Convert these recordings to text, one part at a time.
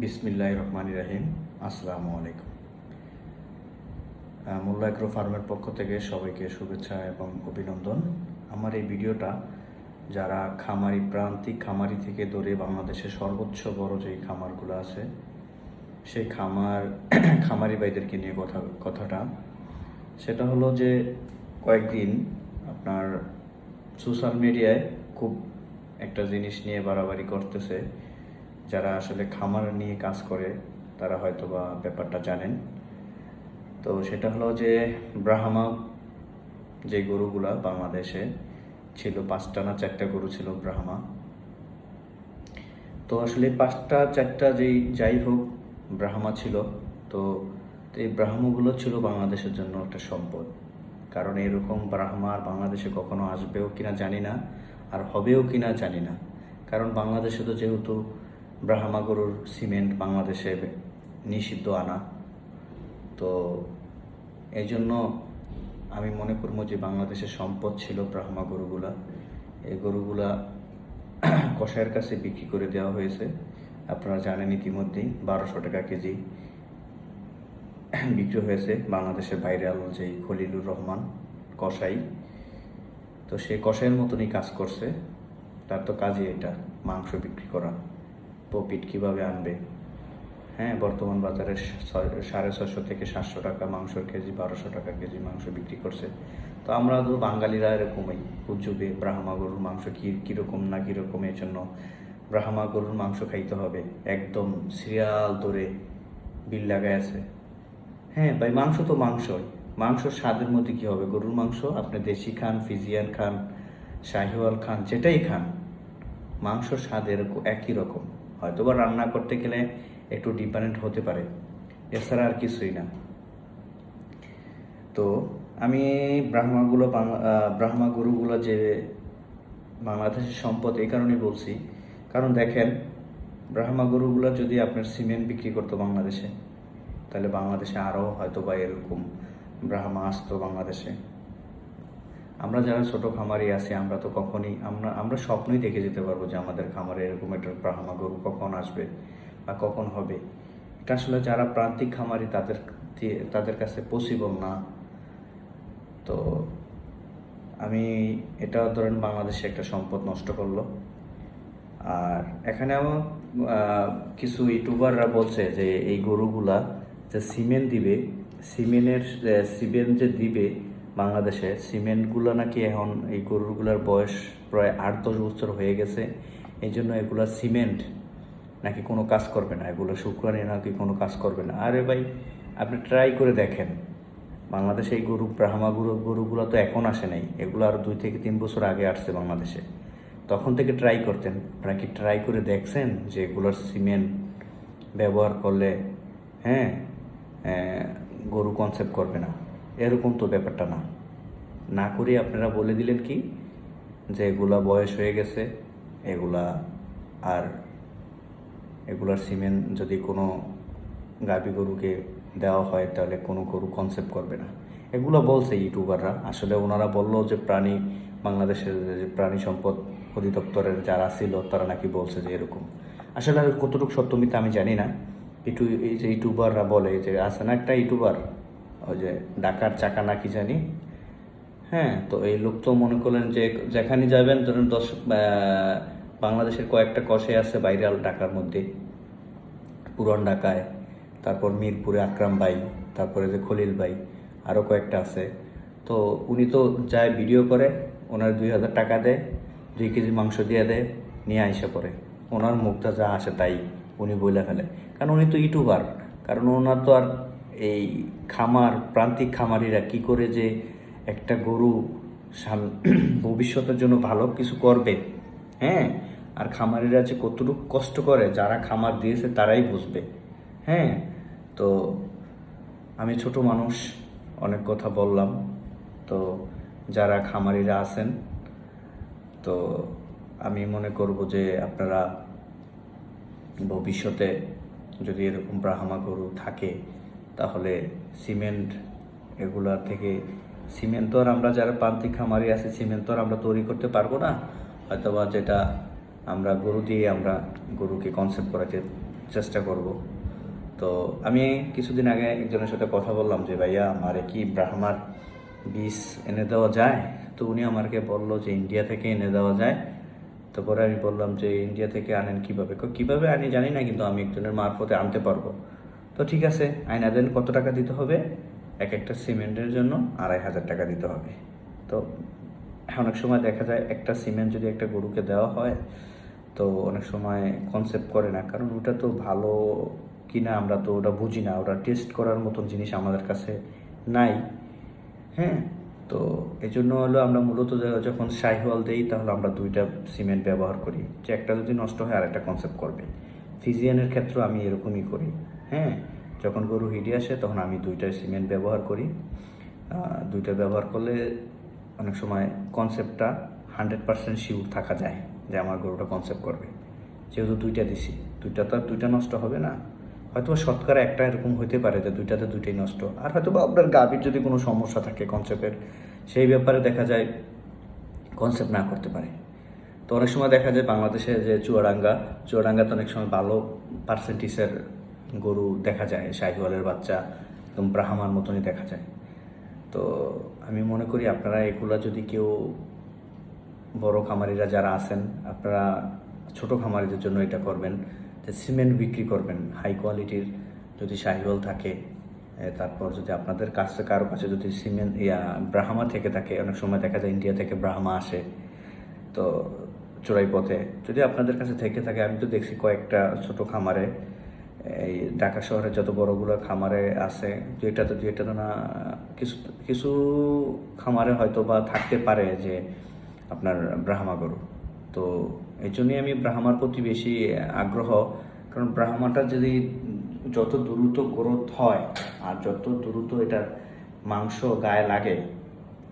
বিসমিল্লাহ রহমান রাহিম। আসসালামু আলাইকুম। মোল্লা এগ্রো ফার্মের পক্ষ থেকে সবাইকে শুভেচ্ছা এবং অভিনন্দন। আমার এই ভিডিওটা যারা খামারি প্রান্তিক খামারি থেকে ধরে বাংলাদেশের সর্বোচ্চ বড় যে খামারগুলো আছে, সেই খামার, খামারি ভাইদেরকে নিয়ে কথা, কথাটা। সেটা হলো যে কয়েকদিন আপনার সোশ্যাল মিডিয়ায় খুব একটা জিনিস নিয়ে বাড়াবাড়ি করতেছে। যারা আসলে খামার নিয়ে কাজ করে, তারা হয়তো বা ব্যাপারটা জানেন। তো সেটা হলো যে, ব্রাহ্মা যে গরুগুলা বাংলাদেশে ছিল, পাঁচটা না চারটা গরু ছিল ব্রাহ্মা। তো আসলে পাঁচটা, চারটা যেই যাই হোক ব্রাহ্মা ছিল, তো এই ব্রাহ্মগুলো ছিল বাংলাদেশের জন্য একটা সম্পদ। কারণ এরকম ব্রাহ্মা আর বাংলাদেশে কখনো আসবেও কিনা জানি না, আর হবেও কিনা জানি না। কারণ বাংলাদেশে তো যেহেতু ব্রাহ্মা গরুর সিমেন্ট বাংলাদেশে নিষিদ্ধ আনা। তো এই জন্য আমি মনে করব যে বাংলাদেশের সম্পদ ছিল ব্রাহ্মা গরুগুলা এই গরুগুলা কষায়ের কাছে বিক্রি করে দেওয়া হয়েছে। আপনারা জানেন ইতিমধ্যেই বারোশো টাকা কেজি বিক্রি হয়েছে বাংলাদেশের বাইরে আলো যেই খলিলুর রহমান কষাই তো সে কসাইয়ের মতনই কাজ করছে। তার তো কাজই এটা, মাংস বিক্রি করা। প্রফিট কীভাবে আনবে? হ্যাঁ বর্তমান বাজারে সাড়ে ছশো থেকে সাতশো টাকা মাংসর কেজি, বারোশো টাকা কেজি মাংস বিক্রি করছে। তো আমরা তো বাঙালিরা এরকমই। উজ্জুবে ব্রাহ্মা গরুর মাংস কি, কীরকম না কীরকম এর জন্য ব্রাহ্মা গরুর মাংস খাইতে হবে। একদম সিরিয়াল ধরে বিল লাগায় আছে। হ্যাঁ ভাই, মাংস তো মাংসই। মাংস স্বাদের মধ্যে কী হবে? গরুর মাংস? আপনি দেশি খান, ফিজিয়ান খান, শাহিওয়াল খান, যেটাই খান, মাংসর স্বাদ এরকম, একই রকম। হয়তো বা রান্না করতে গেলে একটু ডিফারেন্ট হতে পারে। এছাড়া আর কিছুই না। তো আমি ব্রাহ্মাগুলো ব্রাহ্মা গুরুগুলো যে বাংলাদেশের সম্পদ এই কারণেই বলছি। কারণ দেখেন, ব্রাহ্মা গরুগুলো যদি আপনার সিমেন্ট বিক্রি করতো বাংলাদেশে, তাহলে বাংলাদেশে আরও হয়তো বা এরকম ব্রাহ্মা আসতো বাংলাদেশে। আমরা যারা ছোট খামারি আছি, আমরা তো কখনই, আমরা আমরা স্বপ্নই দেখে যেতে পারব যে আমাদের খামারে এরকম একটা ব্রাহ্মা গরু কখন আসবে বা কখন হবে। এটা আসলে যারা প্রান্তিক খামারি, তাদের তাদের কাছে পসিবল না। তো আমি এটা ধরেন বাংলাদেশে একটা সম্পদ নষ্ট করল। আর এখানে আমার কিছু ইউটিউবাররা বলছে যে এই গরুগুলা যে সিমেন্ট দিবে, সিমেনের সিমেন্ট যে দিবে বাংলাদেশে সিমেন্টগুলো নাকি এখন এই গরুগুলার বয়স প্রায় আট দশ বছর হয়ে গেছে, এই জন্য এগুলা সিমেন্ট নাকি কোনো কাজ করবে না, এগুলো শুক্রানি নাকি কোনো কাজ করবে না। আরে ভাই, আপনি ট্রাই করে দেখেন। বাংলাদেশে এই গরু, ব্রাহ্মা গরু, গরুগুলো তো এখন আসে নাই, এগুলো আরও দুই থেকে তিন বছর আগে আসছে বাংলাদেশে। তখন থেকে ট্রাই করতেন। আপনারা কি ট্রাই করে দেখছেন যে এগুলোর সিমেন্ট ব্যবহার করলে হ্যাঁ গরু কনসেপ্ট করবে না? এরকম তো ব্যাপারটা না। না করে আপনারা বলে দিলেন কি, যে এগুলা বয়স হয়ে গেছে, এগুলা আর এগুলার সিমেন্ট যদি কোনো গাভী গরুকে দেওয়া হয়, তাহলে কোনো গরু কনসেপ্ট করবে না। এগুলো বলছে ইউটিউবাররা। আসলে ওনারা বলল যে প্রাণী, বাংলাদেশের যে প্রাণী সম্পদ অধিদপ্তরের যারা ছিল, তারা নাকি বলছে যে এরকম। আসলে কতটুকু সত্য আমি জানি না। একটু এই যে ইউটিউবাররা বলে যে, আছে না একটা ইউটিউবার? ওই যে ডাকার চাকা নাকি জানি। হ্যাঁ তো এই লোক তো মনে করলেন যে যেখানে যাবেন, ধরেন দশ বাংলাদেশের কয়েকটা কষে আছে বাইরে ঢাকার মধ্যে। পুরন ঢাকায়, তারপর মিরপুরে আকরাম ভাই, তারপরে যে খলিল ভাই আরও কয়েকটা আছে। তো উনি তো যায় ভিডিও করে, ওনার দুই হাজার টাকা দেয়, দুই কেজি মাংস দিয়ে দেয়, নিয়ে আইসা পরে ওনার মুখটা যা আসে তাই উনি বইলে ফেলে। কারণ উনি তো ইউটিউবার, কারণ ওনার তো আর এই খামার, প্রান্তিক খামারিরা কি করে যে একটা গরু ভবিষ্যতের জন্য ভালো কিছু করবে হ্যাঁ? আর খামারিরা যে কতটুকু কষ্ট করে, যারা খামার দিয়েছে তারাই বুঝবে হ্যাঁ? তো আমি ছোট মানুষ, অনেক কথা বললাম, তো যারা খামারিরা আছেন, তো আমি মনে করব যে আপনারা ভবিষ্যতে যদি এরকম ব্রাহ্মা গরু থাকে তাহলে সিমেন্ট এগুলা থেকে, সিমেন্ট তো আর আমরা যারা প্রান্তিক খামারি আছি, সিমেন্ট তো আর আমরা তৈরি করতে পারব না। হয়তোবা যেটা আমরা গরু দিয়ে আমরা গরুকে কনসেপ্ট করাতে চেষ্টা করব। তো আমি কিছুদিন আগে একজনের সাথে কথা বললাম যে, ভাইয়া, আমারে কি ব্রাহ্মার বীজ এনে দেওয়া যায়? তো উনি আমাকে বলল যে, ইন্ডিয়া থেকে এনে দেওয়া যায়। তারপরে আমি বললাম যে, ইন্ডিয়া থেকে আনেন কীভাবে? কীভাবে আনি জানি না, কিন্তু আমি একজনের মারফতে আনতে পারব। তো ঠিক আছে, আয়না দেন কত টাকা দিতে হবে? এক একটা সিমেন্টের জন্য আড়াই হাজার টাকা দিতে হবে। তো অনেক সময় দেখা যায় একটা সিমেন্ট যদি একটা গরুকে দেওয়া হয়, তো অনেক সময় কনসেপ্ট করে না। কারণ ওটা তো ভালো কিনা আমরা তো ওটা বুঝি না। ওটা টেস্ট করার মতন জিনিস আমাদের কাছে নাই। হ্যাঁ তো এই জন্য হলো আমরা মূলত যখন শাহিওয়াল দিই, তাহলে আমরা দুইটা সিমেন্ট ব্যবহার করি। যে একটা যদি নষ্ট হয় আর একটা কনসেপ্ট করবে। ফিজিয়ানের ক্ষেত্রে আমি এরকমই করি। হ্যাঁ যখন গরু হিডে আসে, তখন আমি দুইটা সিমেন্ট ব্যবহার করি। দুইটা ব্যবহার করলে অনেক সময় কনসেপ্টটা হান্ড্রেড পার্সেন্ট শিওর থাকা যায় যে আমার গরুটা কনসেপ্ট করবে। যেহেতু দুইটা দিছি, দুইটা তো আর দুইটা নষ্ট হবে না। হয়তো শতকরা একটা এরকম হতে পারে যে দুইটাতে দুইটাই নষ্ট। আর হয়তো বা আপনার গাভীর যদি কোনো সমস্যা থাকে কনসেপ্টের সেই ব্যাপারে দেখা যায় কনসেপ্ট না করতে পারে। তো অনেক সময় দেখা যায় বাংলাদেশে যে চুয়াডাঙ্গা চুয়াডাঙ্গাতে অনেক সময় ভালো পার্সেন্টেজের গরু দেখা যায়, শাহিওয়ালের বাচ্চা একদম ব্রাহ্মার মতনই দেখা যায়। তো আমি মনে করি আপনারা এগুলা যদি কেউ বড় খামারিরা যারা আছেন, আপনারা ছোট খামারিদের জন্য এটা করবেন, যে সিমেন্ট বিক্রি করবেন হাই কোয়ালিটির যদি শাহিওয়াল থাকে তারপর যদি আপনাদের কাছে, কারও কাছে যদি সিমেন্ট, ইয়া ব্রাহ্মা থেকে থাকে, অনেক সময় দেখা যায় ইন্ডিয়া থেকে ব্রাহ্মা আসে, তো চোরাই পথে যদি আপনাদের কাছে থেকে থাকে, আমি তো দেখছি কয়েকটা ছোট খামারে এই ঢাকা শহরে যত বড়গুলো খামারে আছে দুইটাতে দুইটাতে না, কিছু কিছু খামারে হয়তো বা থাকতে পারে যে আপনার ব্রাহ্মা গরু। তো এই জন্যই আমি ব্রাহ্মার প্রতি বেশি আগ্রহ, কারণ ব্রাহ্মাটা যদি যত দ্রুত গ্রোথ হয় আর যত দ্রুত এটার মাংস গায়ে লাগে,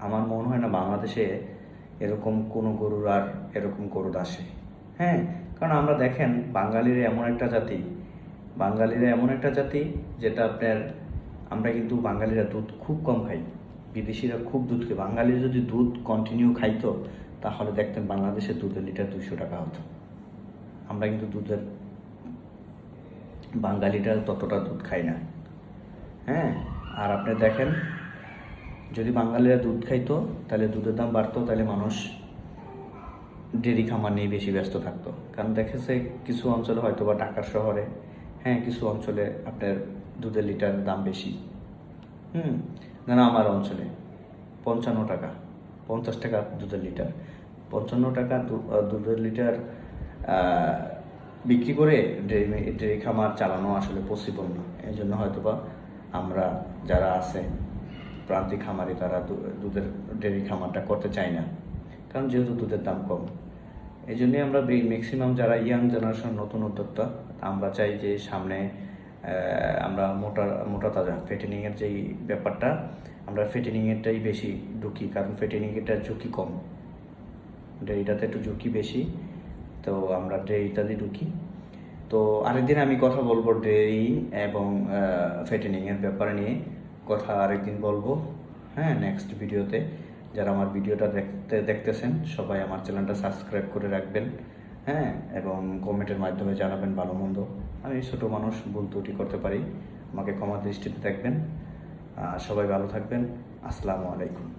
আমার মনে হয় না বাংলাদেশে এরকম কোনো গরুর আর এরকম গরুর আসে। হ্যাঁ কারণ আমরা দেখেন বাঙালির এমন একটা জাতি বাঙালিরা এমন একটা জাতি যেটা আপনার, আমরা কিন্তু বাঙালিরা দুধ খুব কম খাই। বিদেশিরা খুব দুধ খায়, বাঙালি যদি দুধ কন্টিনিউ খাইতো, তাহলে দেখতেন বাংলাদেশের দুধের লিটার দুশো টাকা হতো। আমরা কিন্তু দুধের, বাঙালিরা ততটা দুধ খাই না। হ্যাঁ? আর আপনি দেখেন, যদি বাঙালিরা দুধ খাইতো, তাহলে দুধের দাম বাড়তো, তাহলে মানুষ ডেরি খামার নিয়ে বেশি ব্যস্ত থাকতো। কারণ দেখেছে, কিছু অঞ্চলে হয়তো বা ঢাকার শহরে হ্যাঁ কিছু অঞ্চলে আপনার দুধের লিটার দাম বেশি। হুম, না না, আমার অঞ্চলে। পঞ্চান্ন টাকা, পঞ্চাশ টাকা দুধের লিটার। পঞ্চান্ন টাকা দুধের লিটার বিক্রি করে ডেরি ডেরি খামার চালানো আসলে পসিবল না। এই জন্য হয়তো বা আমরা যারা আছে, প্রান্তিক খামারে, তারা দুধের ডেরি খামারটা করতে চায় না। কারণ যেহেতু দুধের দাম কম। এই জন্যই আমরা ম্যাক্সিমাম যারা ইয়াং জেনারেশন নতুন উদ্যোক্তা, আমরা চাই যে সামনে আমরা মোটা মোটা তাজা ফেটেনিংয়ের যেই ব্যাপারটা, আমরা ফেটেনিংয়েরটাই বেশি ঢুকি, কারণ ফেটেনিংয়েরটা ঝুঁকি কম। ডেরিটাতে একটু ঝুঁকি বেশি, তো আমরা ডেরিটাতে ঢুকি। তো আরেকদিন আমি কথা বলব ডেরি এবং ফেটেনিংয়ের ব্যাপারে নিয়ে, কথা আরেকদিন বলব হ্যাঁ নেক্সট ভিডিওতে যারা আমার ভিডিওটা দেখতে, দেখতেছেন, সবাই আমার চ্যানেলটা সাবস্ক্রাইব করে রাখবেন হ্যাঁ? এবং কমেন্টের মাধ্যমে জানাবেন ভালো মন্দ। আমি ছোটো মানুষ, ভুল ত্রুটি করতে পারি। আমাকে ক্ষমা দৃষ্টিতে দেখবেন। সবাই ভালো থাকবেন। আসসালামু আলাইকুম।